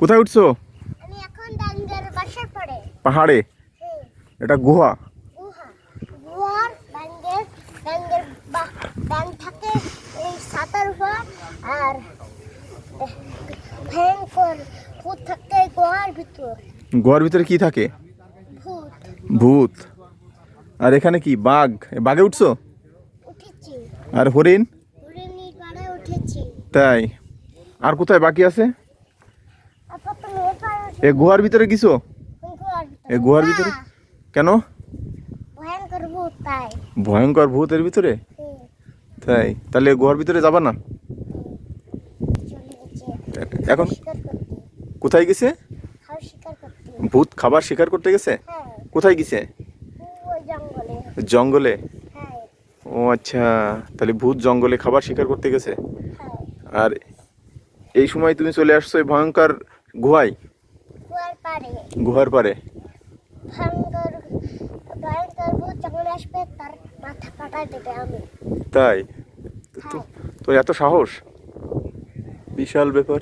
কোথায় উঠছো? পাহাড়ে? এটা গুহা? গুহা। গুহার ভিতরে। কি থাকে? ভূত। আর এখানে কি? বাঘ? বাঘে উঠছো? আর হরিণ? তাই। আর কোথায় বাকি আছে? এ গুহার ভিতরে গেছো? এ গুহার ভিতরে? কেন? ভয়ঙ্কর ভূত তাই। ভয়ঙ্কর ভূতের ভিতরে? তাই? তাহলে গুহার ভিতরে যাবা না? এখন কোথায় গেছে? ভূত খাবার শিকার করতে গেছে? হ্যাঁ। কোথায় গেছে? জঙ্গলে? হ্যাঁ। ও আচ্ছা তাহলে ভূত জঙ্গলে খাবার শিকার করতে গেছে? হ্যাঁ। আর এই সময় তুমি চলে আসছো এই ভয়ঙ্কর গুহায়? কুয়ার পাড়ে গুহার পারে? ভয়ঙ্কর ভয়ঙ্কর ভূত যখন আসবে তার মাথা কাটা দেবে আমি। তাই? তো এত সাহস? বিশাল ব্যাপার।